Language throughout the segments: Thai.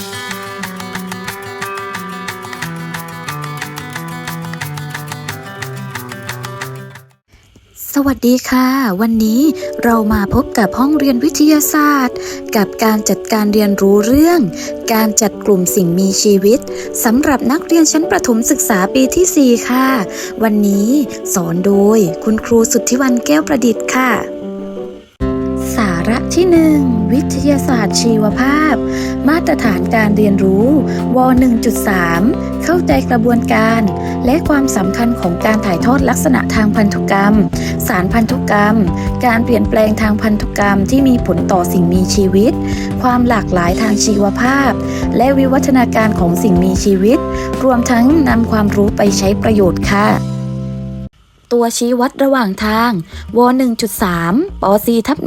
สวัสดีค่ะ วันนี้เรามาพบกับห้องเรียนวิทยาศาสตร์ กับการจัดการเรียนรู้เรื่อง การจัดกลุ่มสิ่งมีชีวิตสำหรับนักเรียนชั้นประถมศึกษาปีที่ 4 ค่ะ วันนี้สอนโดยคุณครูสุทธิวันแก้วประดิษฐ์ค่ะ ระที่ 1 วิทยาศาสตร์ชีวภาพ มาตรฐานการเรียนรู้ ว 1.3 เข้าใจกระบวนการ และความสำคัญของการถ่ายทอดลักษณะทางพันธุกรรม สารพันธุกรรม การเปลี่ยนแปลงทางพันธุกรรมที่มีผลต่อสิ่งมีชีวิต ความหลากหลายทางชีวภาพ และวิวัฒนาการของสิ่งมีชีวิต รวมทั้งนำความรู้ไปใช้ประโยชน์ค่ะ ตัวชี้วัดระหว่างทางว1.3ป .4 ทับ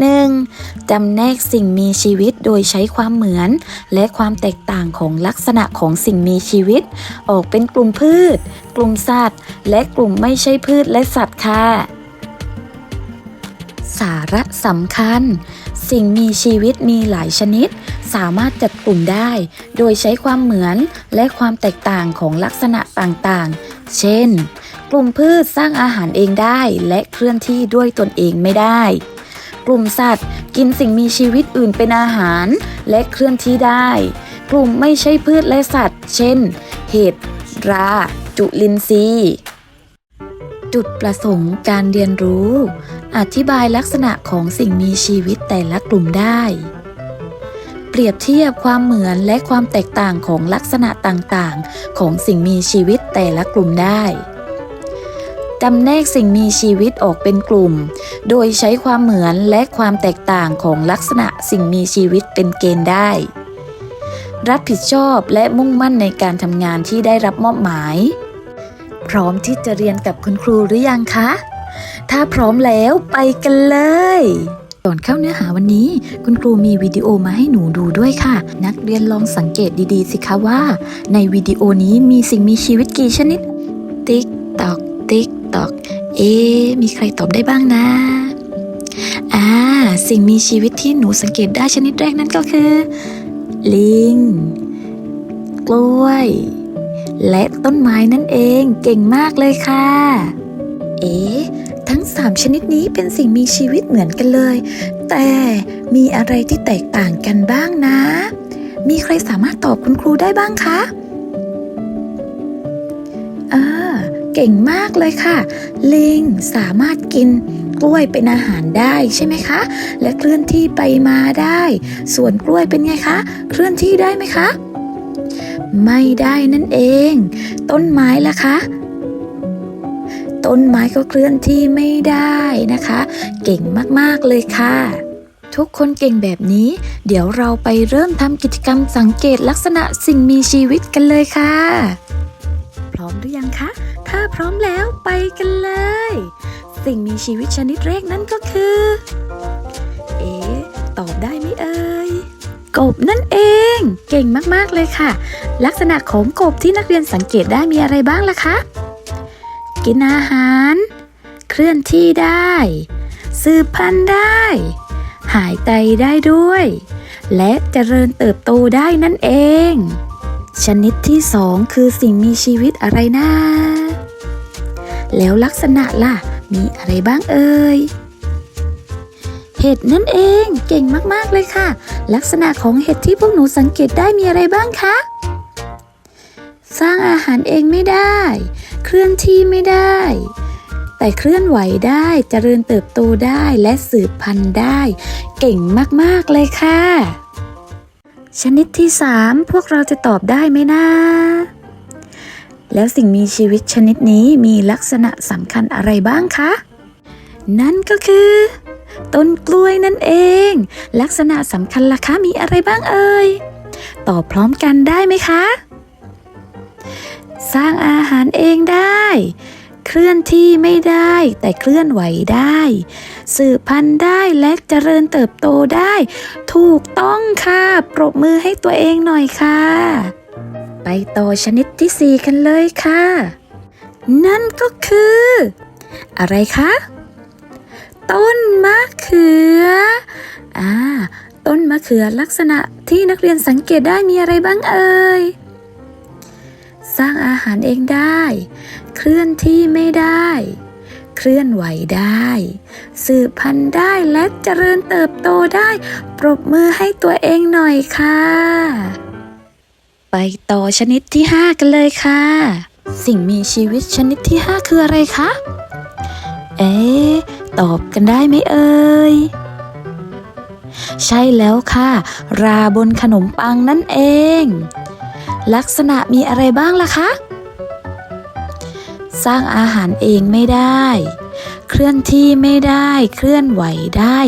1จำแนกสิ่งมีชีวิตโดยใช้ความเหมือน และความแตกต่างของลักษณะของสิ่งมีชีวิต ออกเป็นกลุ่มพืช กลุ่มสัตว์ และกลุ่มไม่ใช่พืชและสัตว์ค่ะสาระสำคัญ สิ่งมีชีวิตมีหลายชนิด สามารถจัดกลุ่มได้ โดยใช้ความเหมือนและความแตกต่างของลักษณะต่างๆ เช่น กลุ่มพืชสร้างอาหารเองได้ และเคลื่อนที่ด้วยตนเองไม่ได้ กลุ่มสัตว์กินสิ่งมีชีวิตอื่นเป็นอาหาร และเคลื่อนที่ได้ กลุ่มไม่ใช่พืชและสัตว์ เช่น เห็ด รา จุลินทรีย์ จุดประสงค์การเรียนรู้ อธิบายลักษณะของสิ่งมีชีวิตแต่ละกลุ่มได้เปรียบเทียบความเหมือนและความแตกต่างของลักษณะต่างๆ ของสิ่งมีชีวิตแต่ละกลุ่มได้ จำแนกสิ่งมีชีวิตออกเป็นกลุ่ม โดยใช้ความเหมือนและความแตกต่างของลักษณะสิ่งมีชีวิตเป็นเกณฑ์ได้ รับผิดชอบและมุ่งมั่นในการทำงานที่ได้รับมอบหมาย พร้อมที่จะเรียนกับคุณครูหรือยังคะ ถ้าพร้อมแล้วไปกันเลยก่อนเข้าเนื้อหาวันนี้ คุณครูมีวิดีโอมาให้หนูดูด้วยค่ะ นักเรียนลองสังเกตดีๆ สิคะว่า ในวิดีโอนี้มีสิ่งมีชีวิตกี่ชนิด ติ๊กตอกติ๊ก ตอก เอ๊มีใครตอบได้บ้างนะ อ่า สิ่งมีชีวิตที่หนูสังเกตได้ชนิดแรกนั่นก็คือ ลิง กล้วย และต้นไม้นั่นเอง เก่งมากเลยค่ะ เอ๊ทั้ง 3 ชนิดนี้เป็นสิ่งมีชีวิตเหมือนกันเลย แต่มีอะไรที่แตกต่างกันบ้างนะ มีใครสามารถตอบคุณครูได้บ้างคะอ่า เก่งมากเลยค่ะ ลิงสามารถกินกล้วยเป็นอาหารได้ใช่ไหมคะ และเคลื่อนที่ไปมาได้ ส่วนกล้วยเป็นไงคะ เคลื่อนที่ได้ไหมคะ ไม่ได้นั่นเอง ต้นไม้ล่ะคะต้นไม้ก็เคลื่อนที่ไม่ได้นะคะ เก่งมาก ๆ เลยค่ะ ทุกคนเก่งแบบนี้ เดี๋ยวเราไปเริ่มทำกิจกรรมสังเกตลักษณะสิ่งมีชีวิตกันเลยค่ะ พร้อมหรือยังคะาพร้อมแล้วไปกันเลย สิ่งมีชีวิตชนิดแรกนั่นก็คือ เอ๊ตอบได้ไหมเอ่ยกบนั่นเอง เก่งมากๆเลยค่ะ ลักษณะของกบที่นักเรียนสังเกตได้มีอะไรบ้างล่ะคะ กินอาหาร เคลื่อนที่ได้ สืบพันธุ์ได้ หายใจได้ด้วย และเจริญเติบโตได้นั่นเอง ชนิดที่สองคือสิ่งมีชีวิตอะไรนะ แล้วลักษณะล่ะ มีอะไรบ้างเอ่ย เห็ดนั่นเอง เก่งมากๆเลยค่ะ ลักษณะของเห็ดที่พวกหนูสังเกตได้มีอะไรบ้างคะ สร้างอาหารเองไม่ได้ เคลื่อนที่ไม่ได้ แต่เคลื่อนไหวได้เจริญเติบโตได้และสืบพันธุ์ได้ เก่งมากๆเลยค่ะ ชนิดที่ 3 พวกเราจะตอบได้ไหมนะ แล้วสิ่งมีชีวิตชนิดนี้มีลักษณะสำคัญอะไรบ้างคะ นั่นก็คือ ต้นกล้วยนั่นเอง ลักษณะสำคัญล่ะคะมีอะไรบ้างเอ่ย ตอบพร้อมกันได้ไหมคะ สร้างอาหารเองได้ เคลื่อนที่ไม่ได้ แต่เคลื่อนไหวได้ สืบพันธุ์ได้และเจริญเติบโตได้ ถูกต้องค่ะ ปรบมือให้ตัวเองหน่อยค่ะ ไปต่อชนิดที่ 4 กันเลยค่ะ นั่นก็คือ อะไรคะ ต้นมะเขือ อ่า ต้นมะเขือลักษณะที่นักเรียนสังเกตได้มีอะไรบ้างเอ่ย สร้างอาหารเองได้ เคลื่อนที่ไม่ได้ เคลื่อนไหวได้ สืบพันธุ์ได้และเจริญเติบโตได้ ปรบมือให้ตัวเองหน่อยค่ะ ไปต่อชนิดที่ 5 กันเลยค่ะ สิ่งมีชีวิตชนิดที่ 5 คืออะไรคะ เอ๊ตอบกันได้ไหมเอ่ย ใช่แล้วค่ะ ราบนขนมปังนั่นเอง ลักษณะมีอะไรบ้างล่ะคะ สร้างอาหารเองไม่ได้ เคลื่อนที่ไม่ได้ เคลื่อนไหวได้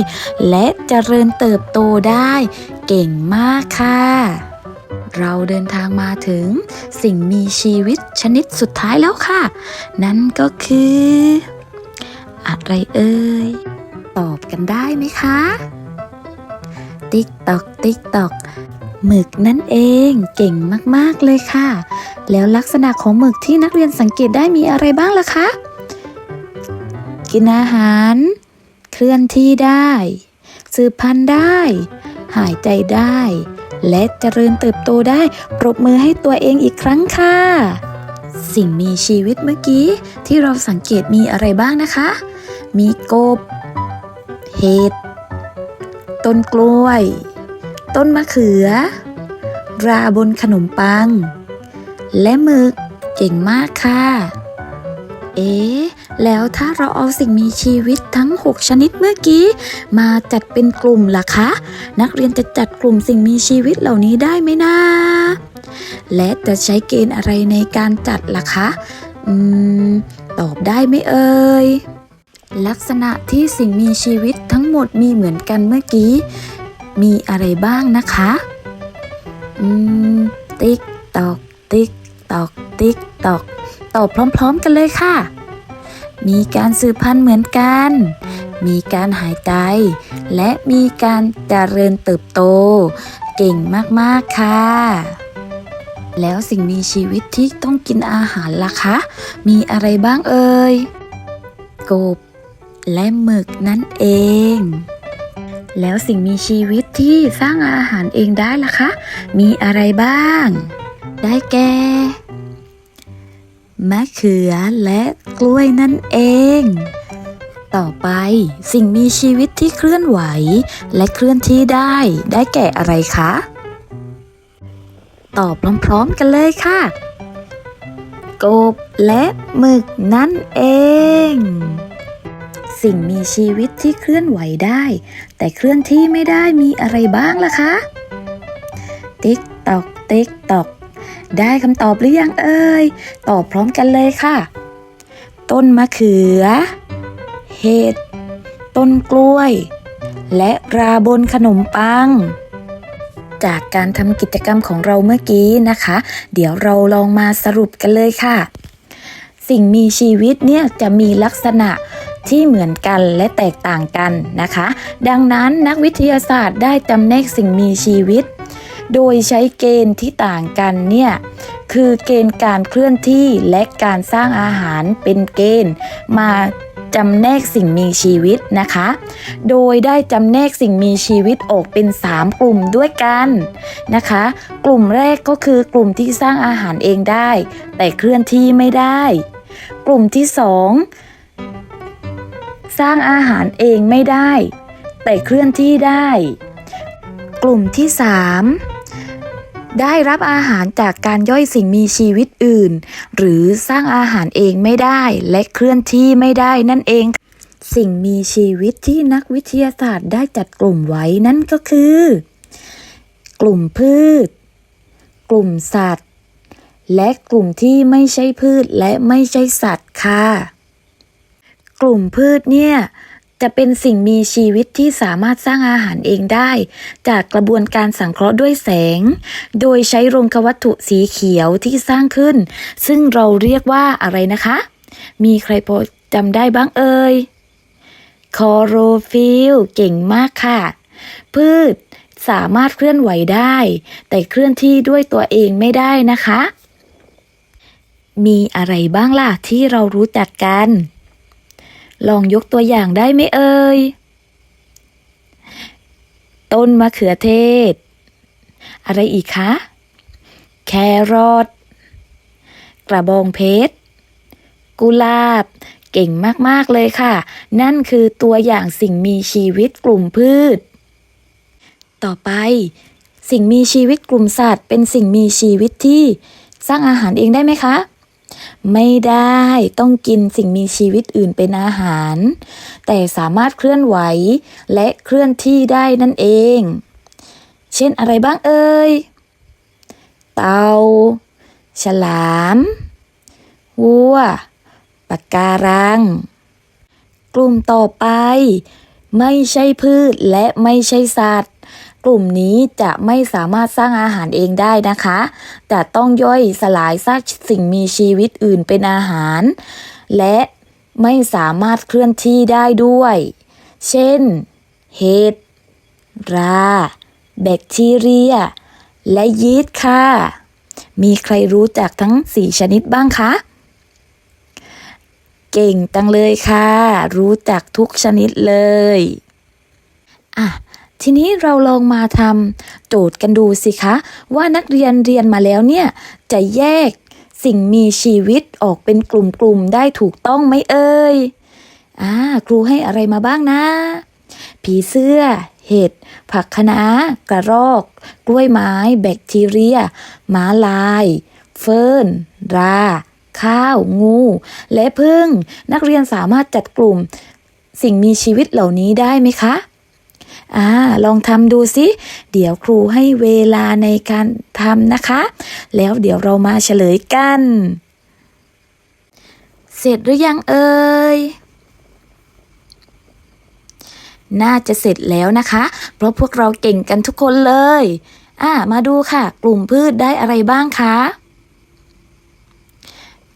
และเจริญเติบโตได้ เก่งมากค่ะ เราเดินทางมาถึง สิ่งมีชีวิตชนิดสุดท้ายแล้วค่ะ นั่นก็คือ อะไรเอ่ย ตอบกันได้ไหมคะ ติ๊กตอก ติ๊กตอกหมึกนั่นเองเก่งมากๆเลยค่ะ แล้วลักษณะของหมึกที่นักเรียนสังเกตได้มีอะไรบ้างล่ะคะ กินอาหาร เคลื่อนที่ได้ สืบพันธุ์ได้ หายใจได้ และเจริญเติบโตได้ ปรบมือให้ตัวเองอีกครั้งค่ะ สิ่งมีชีวิตเมื่อกี้ที่เราสังเกตมีอะไรบ้างนะคะ มีกบ เห็ด ต้นกล้วย ต้นมะเขือ ราบนขนมปัง และหมึก เก่งมากค่ะ เอ๊แล้วถ้าเราเอาสิ่งมีชีวิตทั้ง 6 ชนิดเมื่อกี้ มาจัดเป็นกลุ่มล่ะคะ นักเรียนจะจัดกลุ่มสิ่งมีชีวิตเหล่านี้ได้ไหมนะและจะใช้เกณฑ์อะไรในการจัดล่ะคะ อืม ตอบได้ไหมเอ่ย ลักษณะที่สิ่งมีชีวิตทั้งหมดมีเหมือนกันเมื่อกี้ มีอะไรบ้างนะคะ อืม ติ๊กตอก ติ๊กตอก ติ๊กตอก ตอบพร้อมๆกันเลยค่ะ มีการสืบพันธุ์เหมือนกัน มีการหายใจ และมีการเจริญเติบโต เก่งมากๆค่ะ แล้วสิ่งมีชีวิตที่ต้องกินอาหารล่ะคะ มีอะไรบ้างเอ่ย กบ และหมึกนั่นเองแล้วสิ่งมีชีวิตที่สร้างอาหารเองได้ล่ะคะ มีอะไรบ้าง ได้แก่ มะเขือและกล้วยนั่นเอง ต่อไปสิ่งมีชีวิตที่เคลื่อนไหว และเคลื่อนที่ได้ได้แก่อะไรคะ ตอบพร้อมๆกันเลยค่ะ กบและหมึกนั่นเองสิ่งมีชีวิตที่เคลื่อนไหวได้ แต่เคลื่อนที่ไม่ได้มีอะไรบ้างล่ะคะ ติ๊กตอกติ๊กตอก ได้คำตอบหรือยังเอ่ย ตอบพร้อมกันเลยค่ะ ต้นมะเขือ เห็ด ต้นกล้วย และราบนขนมปัง จากการทำกิจกรรมของเราเมื่อกี้นะคะ เดี๋ยวเราลองมาสรุปกันเลยค่ะ สิ่งมีชีวิตเนี่ยจะมีลักษณะที่เหมือนกันและแตกต่างกันนะคะ ดังนั้นนักวิทยาศาสตร์ได้จำแนกสิ่งมีชีวิต โดยใช้เกณฑ์ที่ต่างกันเนี่ยคือเกณฑ์การเคลื่อนที่และการสร้างอาหารเป็นเกณฑ์มาจำแนกสิ่งมีชีวิตนะคะ โดยได้จำแนกสิ่งมีชีวิตออกเป็น 3 กลุ่มด้วยกันนะคะ กลุ่มแรกก็คือกลุ่มที่สร้างอาหารเองได้ แต่เคลื่อนที่ไม่ได้ กลุ่มที่ 2 สร้างอาหารเองไม่ได้ แต่เคลื่อนที่ได้ กลุ่มที่ 3 ได้รับอาหารจากการย่อยสิ่งมีชีวิตอื่น หรือสร้างอาหารเองไม่ได้และเคลื่อนที่ไม่ได้นั่นเอง สิ่งมีชีวิตที่นักวิทยาศาสตร์ได้จัดกลุ่มไว้นั่นก็คือ กลุ่มพืช กลุ่มสัตว์ และกลุ่มที่ไม่ใช่พืชและไม่ใช่สัตว์ค่ะ กลุ่มพืชเนี่ย จะเป็นสิ่งมีชีวิตที่สามารถสร้างอาหารเองได้ จากกระบวนการสังเคราะห์ด้วยแสง โดยใช้โรงควัตถุสีเขียวที่สร้างขึ้น ซึ่งเราเรียกว่าอะไรนะคะ มีใครพอจำได้บ้างเอ่ยคอโรฟิลเก่งมากค่ะ พืชสามารถเคลื่อนไหวได้ แต่เคลื่อนที่ด้วยตัวเองไม่ได้นะคะ มีอะไรบ้างล่ะที่เรารู้จักกัน ลองยกตัวอย่างได้ไหมเอ่ย ต้นมะเขือเทศ อะไรอีกคะ แครอท กระบองเพชร กุหลาบ เก่งมาก ๆ เลยค่ะ นั่นคือตัวอย่างสิ่งมีชีวิตกลุ่มพืช ต่อไป สิ่งมีชีวิตกลุ่มสัตว์ เป็นสิ่งมีชีวิตที่ สร้างอาหารเองได้ไหมคะ ไม่ได้ต้องกินสิ่งมีชีวิตอื่นเป็นอาหาร แต่สามารถเคลื่อนไหวและเคลื่อนที่ได้นั่นเอง เช่นอะไรบ้างเอ่ย เต่าฉลามวัวปะการัง กลุ่มต่อไป ไม่ใช่พืชและไม่ใช่สัตว์ กลุ่มนี้จะไม่สามารถสร้างอาหารเองได้นะคะแต่ต้องย่อยสลายซากสิ่งมีชีวิตอื่นเป็นอาหาร และไม่สามารถเคลื่อนที่ได้ด้วย เช่น เห็ด รา แบคทีเรีย และยีสต์ค่ะ มีใครรู้จักทั้ง 4 ชนิดบ้างคะ เก่งจังเลยค่ะ รู้จักทุกชนิดเลย อะ ทีนี้เราลองมาทำโจทย์กันดูสิคะ ว่านักเรียนเรียนมาแล้วเนี่ย จะแยกสิ่งมีชีวิตออกเป็นกลุ่มๆได้ถูกต้องไหมเอ่ยอ่าครูให้อะไรมาบ้างนะ ผีเสื้อ เห็ด ผักคะน้ากระรอก กล้วยไม้ แบคทีเรียม้าลาย เฟิร์น รา ข้าว งู และพึ่ง นักเรียนสามารถจัดกลุ่ม สิ่งมีชีวิตเหล่านี้ได้ไหมคะ อ่าลองทำดูสิเดี๋ยวครูให้เวลาในการทำนะคะ แล้วเดี๋ยวเรามาเฉลยกัน เสร็จหรือยังเอ่ยน่าจะเสร็จแล้วนะคะ เพราะพวกเราเก่งกันทุกคนเลย อ่า มาดูค่ะ กลุ่มพืชได้อะไรบ้างคะ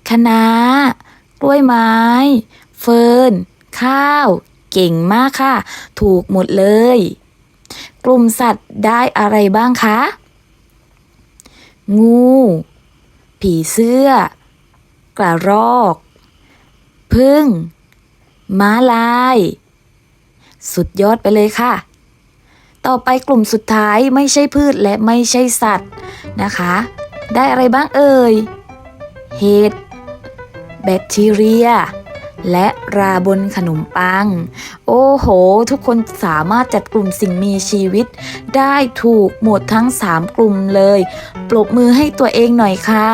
คะน้ากล้วยไม้ เฟิร์น ข้าว เก่งมากค่ะ ถูกหมดเลย กลุ่มสัตว์ได้อะไรบ้างคะ งู ผีเสื้อ กระรอก พึ่ง ม้าลาย สุดยอดไปเลยค่ะ ต่อไปกลุ่มสุดท้ายไม่ใช่พืชและไม่ใช่สัตว์นะคะ ได้อะไรบ้างเอ่ย เห็ด แบคทีเรีย และราบนขนมปัง โอ้โห ทุกคนสามารถจัดกลุ่มสิ่งมีชีวิต ได้ถูกหมดทั้ง 3 กลุ่มเลย ปรบมือให้ตัวเองหน่อยค่ะ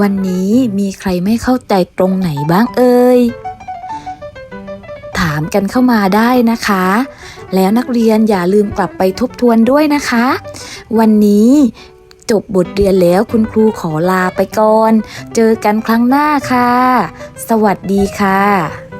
วันนี้มีใครไม่เข้าใจตรงไหนบ้างเอ่ยถามกันเข้ามาได้นะคะ แล้วนักเรียนอย่าลืมกลับไปทบทวนด้วยนะคะ วันนี้ จบบทเรียนแล้วคุณครูขอลาไปก่อน เจอกันครั้งหน้าค่ะ สวัสดีค่ะ